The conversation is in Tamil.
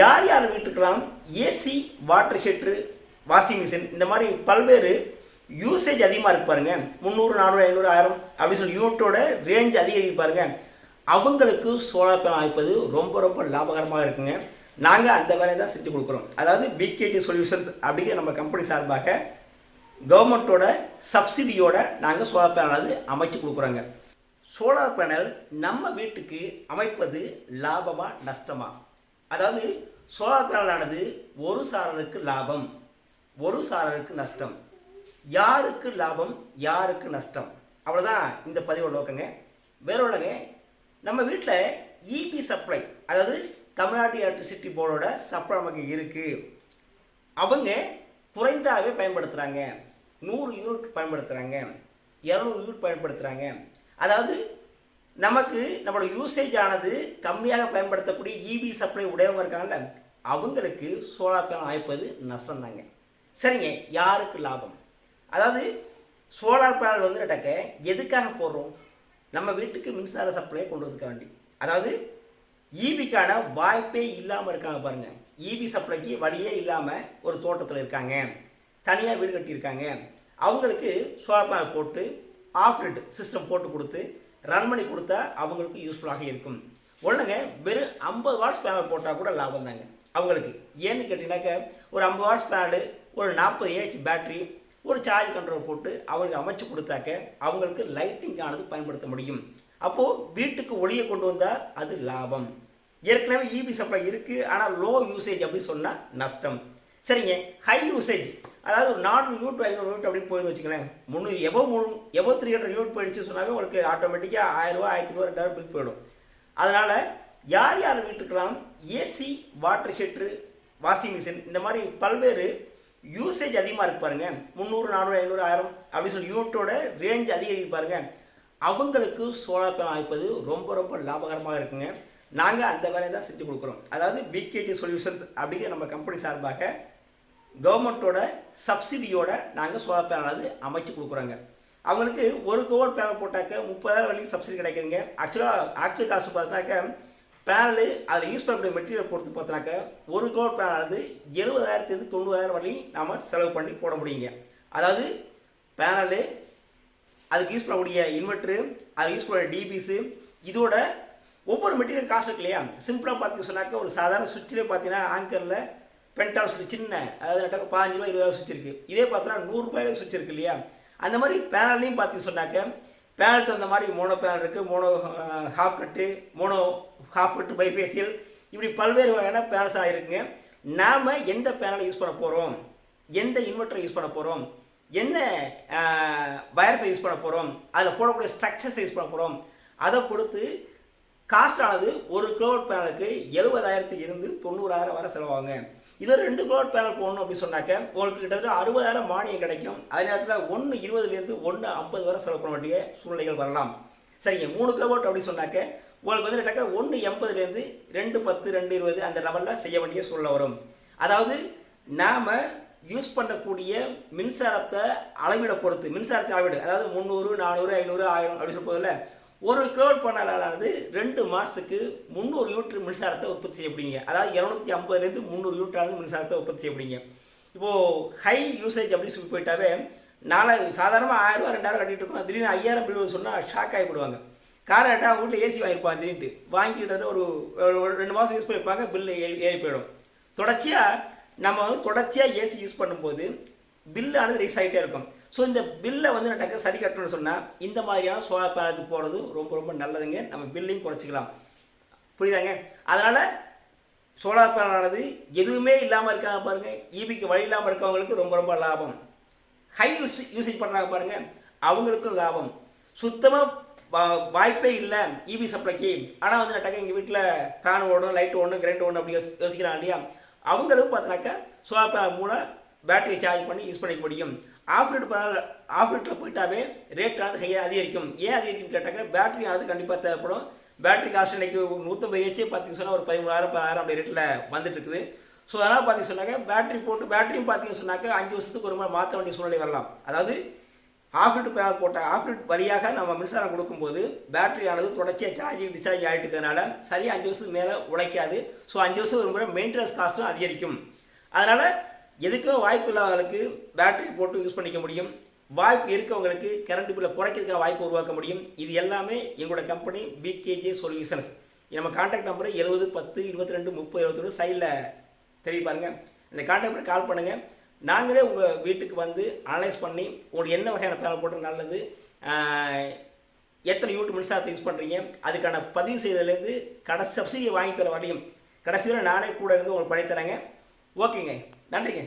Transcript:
யார் யார் வீட்டுக்கெல்லாம் AC water heater washing machine இந்த மாதிரி பல்வேறு யூசேஜ் அதிகமாக இருக்கு பாருங்க. முந்நூறு நானூறு ஐநூறு ஆயிரம் அப்படின்னு சொல்லி யூனிட்டோட ரேஞ்ச் அதிகரிக்கு பாருங்க. அவங்களுக்கு சோலார் பேனல் அமைப்பது ரொம்ப ரொம்ப லாபகரமாக இருக்குங்க. நாங்கள் அந்த வேலையை தான் செஞ்சு கொடுக்குறோம். அதாவது பிகேஜி சொல்யூஷன்ஸ் அப்படிங்கிற நம்ம கம்பெனி சார்பாக கவர்மெண்ட்டோட சப்சிடியோட நாங்கள் சோலார் பேனல் அமைச்சு கொடுக்குறோங்க. சோலார் பேனல் நம்ம வீட்டுக்கு அமைப்பது லாபமாக நஷ்டமாக அதாவது சோலார் பேனலானது ஒரு சாரருக்கு லாபம் ஒரு சாரருக்கு நஷ்டம். யாருக்கு லாபம் யாருக்கு நஷ்டம்? அவ்வளோதான் இந்த பதிவோட நோக்கங்க. வேற ஒன்றுங்க நம்ம வீட்டில் இபி சப்ளை அதாவது தமிழ்நாடு எலக்ட்ரிசிட்டி போர்டோட சப்ளை நமக்கு இருக்குது அவங்க குறைந்தாவே பயன்படுத்துகிறாங்க நூறு யூனிட் பயன்படுத்துகிறாங்க இரநூறு யூனிட் பயன்படுத்துகிறாங்க அதாவது நமக்கு நம்மளோட யூசேஜ் ஆனது கம்மியாக பயன்படுத்தக்கூடிய இபி சப்ளை உடையவங்க இருக்காங்கல்ல அவங்களுக்கு சோலார் பேனல் அமைப்பது நஷ்டம் தாங்க சரிங்க யாருக்கு லாபம்? அதாவது சோலார் பேனல் வந்து நடக்க எதுக்காக போடுறோம்? நம்ம வீட்டுக்கு மின்சார சப்ளை கொண்டு வரதுக்க வேண்டி. அதாவது ஈபிக்கான வாய்ப்பே இல்லாமல் இருக்காங்க பாருங்க. ஈபி சப்ளைக்கு வழியே இல்லாமல் ஒரு தோட்டத்தில் இருக்காங்க. தனியாக வீடு கட்டியிருக்காங்க. அவங்களுக்கு சோலார் பேனல் போட்டு ஆஃப் சிஸ்டம் போட்டு கொடுத்து ரன் பண்ணி கொடுத்தா அவங்களுக்கு யூஸ்ஃபுல்லாக இருக்கும். ஒன்றுங்க வெறும் ஐம்பது வாட்ஸ் பேனல் போட்டால் கூட லாபம் தாங்க. அவங்களுக்கு. ஏன்னு கேட்டிங்கனாக்க ஒரு ஐம்பது வாட்ஸ் பேனலு ஒரு நாற்பது ஏஹெச் பேட்ரி ஒரு சார்ஜ் கண்ட்ரோல் போட்டு அவங்களுக்கு அமைச்சு கொடுத்தாக்க அவங்களுக்கு லைட்டிங்கானது பயன்படுத்த முடியும். அப்போது வீட்டுக்கு ஒளியை கொண்டு வந்தால் அது லாபம். ஏற்கனவே இபி சப்ளை இருக்குது ஆனால் லோ யூசேஜ் அப்படின்னு சொன்னால் நஷ்டம். சரிங்க. ஹை யூசேஜ் அதாவது ஒரு நானூறு யூட் ஐநூறு யூட் அப்படின்னு போயிருந்து வச்சுக்கலேன் முந்நூறு எவ்வளோ மூணு எவ்வளோ த்ரீ ஹண்ட்ரட் யூட் போயிடுச்சு சொன்னாவே உங்களுக்கு ஆட்டோமேட்டிக்காக ஆயிரம் ரூபா ஆயிரத்தி ரூபா ரெண்டாயிரம் பில் போயிடும். அதனால் யார் யார் வீட்டுக்கெல்லாம் AC water heater washing machine இந்த மாதிரி பல்வேறு யூசேஜ் அதிகமாக இருக்கு பாருங்க. முந்நூறு நானூறு ஐநூறு ஆயிரம் அப்படின்னு சொல்லி யூனிட்டோட ரேஞ்ச் அதிகரிக்கு பாருங்க. அவங்களுக்கு சோலார் பேனல் அமைப்பது ரொம்ப ரொம்ப லாபகரமாக இருக்குங்க. நாங்கள் அந்த வேலையை தான் செஞ்சு கொடுக்குறோம். அதாவது பிகேஜி சொல்யூஷன்ஸ் அப்படிங்கிற நம்ம கம்பெனி சார்பாக கவர்மெண்ட்டோட சப்சிடியோட நாங்கள் சோலார் பேனல் அமைச்சு கொடுக்குறோங்க. அவங்களுக்கு ஒரு கோவர் பேனல் போட்டாக்க முப்பதாயிரம் வரைக்கும் சப்சிடி கிடைக்குதுங்க. ஆக்சுவலாக ஆக்சுவல் காசு பார்த்தாக்க பேனலு அதில் யூஸ் பண்ணக்கூடிய மெட்டீரியல் பொறுத்து பார்த்தாக்க ஒரு கோவர் பேனல் எழுபதாயிரத்துலேருந்து தொண்ணூறாயிரம் வரையும் நாம் செலவு பண்ணி போட முடியுங்க. அதாவது பேனலு அதுக்கு யூஸ் பண்ணக்கூடிய இன்வெர்ட்ரு அதுக்கு யூஸ் பண்ண டிபிஸு இதோட ஒவ்வொரு மெட்டீரியல் காசு இருக்கு இல்லையா? சிம்பிளாக பார்த்து சொன்னாக்க ஒரு சாதாரண சுவிட்சிலே பார்த்தீங்கன்னா ஆங்கரில் பென்டால் சொல்லி சின்ன அதாவது நட்டாக்க பாஞ்சு ரூபா இருபது சுவிட்ச் இருக்குது இதே பார்த்தோன்னா நூறுரூபாயில சுவிட்ச் இருக்கு இல்லையா? அந்த மாதிரி பேனல்லையும் பார்த்து சொன்னாக்க பேனல் தகுந்த மாதிரி மோனோ பேனல் இருக்குது mono half cut mono half cut bifacial இப்படி பல்வேறு வகையான பேனல்ஸ் இருக்குங்க. நாம் எந்த பேனலை யூஸ் பண்ண போகிறோம் எந்த இன்வெர்ட்டரை யூஸ் பண்ண போகிறோம் என்ன வயர்ஸை யூஸ் பண்ண போகிறோம் அதில் போடக்கூடிய ஸ்ட்ரக்சர்ஸை யூஸ் பண்ண போகிறோம் அதை பொறுத்து காஸ்ட் ஆனது ஒரு கிலோவாட் பேனலுக்கு எழுபதாயிரத்துக்கு இருந்து தொண்ணூறாயிரம் வரை செலவாங்க இது ரெண்டு கிலோவாட் பேனல் போடணும் அப்படின்னு சொன்னாக்க உங்களுக்கு கிட்டத்தட்ட அறுபதாயிரம் மானியம் கிடைக்கும். அதே நேரத்தில் ஒன்று இருபதுலேருந்து ஒன்று ஐம்பது வரை செலவு பண்ண வேண்டிய சூழ்நிலைகள் வரலாம். சரிங்க மூணு கிலோவாட் அப்படின்னு சொன்னாக்க உங்களுக்கு வந்து கிட்டக்க ஒன்று எண்பதுலேருந்து ரெண்டு பத்து ரெண்டு இருபது அந்த லெவலில் செய்ய வேண்டிய சூழ்நிலை வரும். அதாவது நாம் யூஸ் பண்ணக்கூடிய மின்சாரத்தை அளவிட பொறுத்து மின்சாரத்தை அளவீடு அதாவது முந்நூறு நானூறு ஐநூறு ஆயிரம் அப்படின்னு சொல்லும்போதில் ஒரு கிலோவாட் பேனலானது ரெண்டு மாதத்துக்கு முந்நூறு யூனிட் மின்சாரத்தை உற்பத்தி செய்யப்படுங்க அதாவது இரநூத்தி ஐம்பதுலேருந்து முந்நூறு யூனிட்டானது மின்சாரத்தை உற்பத்தி செய்யப்படுங்க இப்போது ஹை யூசேஜ் அப்படின்னு சொல்லி போயிட்டாவே நாலாயிரம் சாதாரணமாக ஆயிரம் ரூபா ரெண்டாயிரம் கட்டிட்டு இருக்கோம். திடீர்னு ஐயாயிரம் பில் சொன்னால் ஷாக் ஆகிப்படுவாங்க காரை கேட்டால் அவங்க வீட்டில் ஏசி வாங்கியிருப்பாங்க திடீர்னு வாங்கிக்கிட்டு ஒரு ஒரு ரெண்டு மாதம் யூஸ் பண்ணியிருப்பாங்க பில்லு ஏறி ஏறி போயிடும். தொடர்ச்சியாக நம்ம வந்து தொடர்ச்சியாக ஏசி யூஸ் பண்ணும்போது பில்லானது ரைஸ் ஆகிட்டே இருக்கும். ஸோ இந்த பில்லை வந்து டக்க சரி கட்டணும்னு சொன்னால் இந்த மாதிரியான சோலார் பேனலுக்கு போகிறது ரொம்ப ரொம்ப நல்லதுங்க. நம்ம பில்லையும் குறைச்சிக்கலாம். புரியுதாங்க? அதனால் சோலார் பேனலானது எதுவுமே இல்லாமல் இருக்காங்க பாருங்கள் ஈபிக்கு வழி இல்லாமல் இருக்கவங்களுக்கு ரொம்ப ரொம்ப லாபம். ஹை யூஸ் யூசேஜ் பண்ணுறாங்க பாருங்கள் அவங்களுக்கும் லாபம். சுத்தமாக வாய்ப்பே இல்லை இபி சப்ளைக்கு ஆனால் வந்து நட்டாக்க எங்கள் வீட்டில் ஃபேன் ஓடும் லைட் ஓடணும் கிரைண்ட் ஓடணும் அப்படி யோசிக்கிறாங்க இல்லையா? அவங்களும் பார்த்தினாக்கா சோலார் பேனல் மூலம் பேட்டரி சார்ஜ் பண்ணி யூஸ் பண்ணிக்க முடியும். ஆஃப்ரேட் பண்ணால் ஆஃப்ரேட்டில் போயிட்டாவே ரேட் ஆனது ஹையாக அதிகரிக்கும். ஏன் அதிகரிக்கும் கேட்டாக்க பேட்டரி ஆனது கண்டிப்பாக தேவைப்படும். பேட்டரி காஸ்ட் இன்னைக்கு நூற்றம்பது ஏச்சே பார்த்தீங்கன்னு சொன்னால் ஒரு பதிமூணாயிரம் பதினாயிரம் அப்படி ரேட்டில் வந்துட்டு இருக்குது. ஸோ அதனால் பார்த்தீங்க சொன்னாக்க பேட்டரி போட்டு பேட்டரியும் பார்த்தீங்கன்னு சொன்னாக்க அஞ்சு வருஷத்துக்கு ஒரு முறை மாற்ற வேண்டிய சூழ்நிலை வரலாம். அதாவது ஆஃப்ரிட் பேனல் போட்ட ஆஃப்ரிட் வழியாக நம்ம மின்சாரம் கொடுக்கும்போது பேட்டரி ஆனது தொடர்ச்சியாக சார்ஜிங் டிஸ்சார்ஜ் ஆகிட்டு இருக்கிறதுனால சரியாக அஞ்சு வருஷத்துக்கு மேலே உழைக்காது. ஸோ அஞ்சு வருஷம் ஒரு முறை மெயின்டெனன்ஸ் காஸ்ட்டும் அதிகரிக்கும். அதனால் எதுக்கும் வாய்ப்பு இல்லாதவங்களுக்கு பேட்டரி போட்டு யூஸ் பண்ணிக்க முடியும்? வாய்ப்பு இருக்கவங்களுக்கு கரண்ட் பில்லை குறைக்கிறதுக்காக வாய்ப்பு உருவாக்க முடியும். இது எல்லாமே எங்களோட கம்பெனி பிகேஜே சொல்யூஷன்ஸ் நம்ம கான்டாக்ட் நம்பர் எழுபது பத்து இருபத்தி ரெண்டு முப்பது இருபத்தொன்று சைடில் தெரிய இந்த கான்டாக்ட் நம்பர் கால் பண்ணுங்கள் நாங்களே உங்கள் வீட்டுக்கு வந்து அனலைஸ் பண்ணி உங்களுக்கு என்ன வகையான பேனல் போட்டு நல்லது. எத்தனை யூனிட் மின்சாரத்தை யூஸ் பண்ணுறீங்க அதுக்கான பதிவு செய்ததுலேருந்து கடைசி சப்சிடியை வாங்கி தர வரையும் கடைசி வரை நானே கூட இருந்து உங்களுக்கு பண்ணி தரேங்க. ஓகேங்க நன்றிங்க.